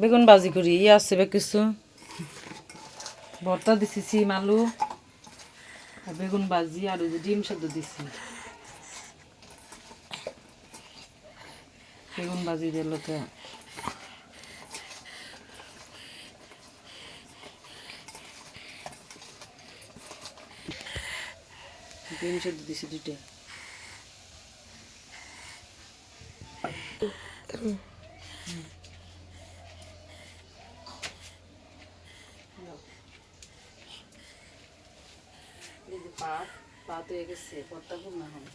বেগুন ভাজি করি ইয়ে আছে বা কিছু। ভর্তা দিছি সিম আলু, আর বেগুন ভাজি আর ডিম সেদ্ধ দিছি। বেগুন ভাজি দিল ডিম সেদ্ধ দিছি দুইটা। পাত পাত হয়ে গেছে, পরটা খুব না হয়।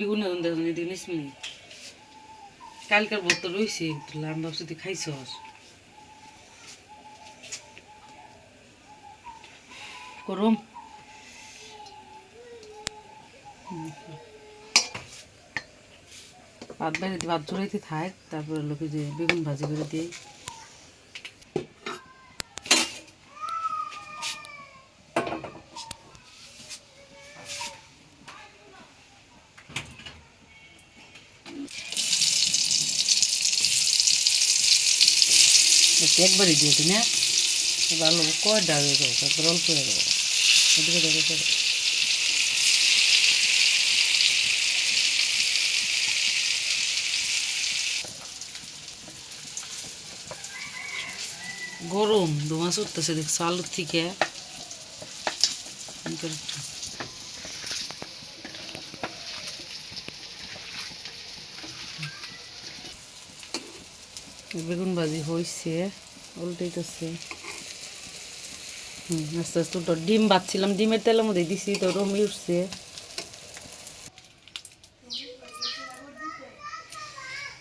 গুণ দেখুন এদিকে নিসমি কালকার রয়েছে আমি ভাবছি তুই খাইছ করম ভাত বাইরে ভাত জড়াইতে থাক, তারপরে লোকে যে বেগুন ভাজি করে দিই। একবারই দিয়ে না ভালো কয় ডাল তারপর অল্প হয়ে যাব। এদিকে দেখো। গরম, দোমাস উঠতেছে দেখছ, আলুর থেকে। বেগুন ভাজি হয়েছে উল্টাইতেছে। হুম, আস্তে আস্তে ডিম বাচ্ছিলাম ডিমের তেলের মধ্যে দিছি, তো রমি উঠছে।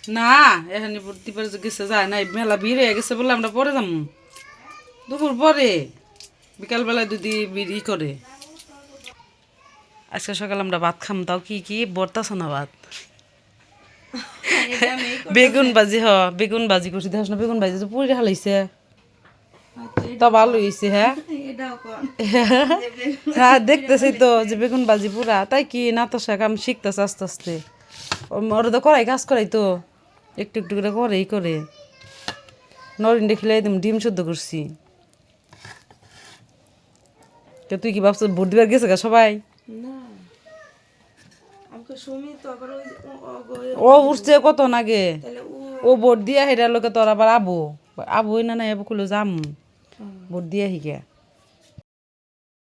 না এখানে দিবার গেছে যায় নাই মেলা ভিড় হয়ে গেছে বলে আমরা পরে যাম। দুপুর পরে বিকালবেলায় যদি বিড়ি করে। আজকে সকালে আমরা ভাত খাম তাও কি কি? বর্তাছ না ভাত? বেগুন ভাজি হ বেগুন ভাজি করছি। দেখাস না বেগুন ভাজি তো পুরি হালাইছে তা ভালো হয়েছে হ্যাঁ? হ্যাঁ দেখতেছি তো যে বেগুন ভাজি পুরা। তাই কি না তো শেখ আমি শিখতেছে আস্তে আস্তে। ও- ওরা তো করাই কাজ করাই তো। একটু একটু করে করেই করে। নরিন দেখিলে একদম ডিম শুদ্ধ করছি। তো তুই কি ভাবছিস ভোট দিবার গেছে গা সবাই? ও- উঠছে কত নাগে ও ভোট দিয়া হেরার লোকে তোর আবার আবু। আবু না না এবো কুলো যাম। ভোট দিয়া হিগে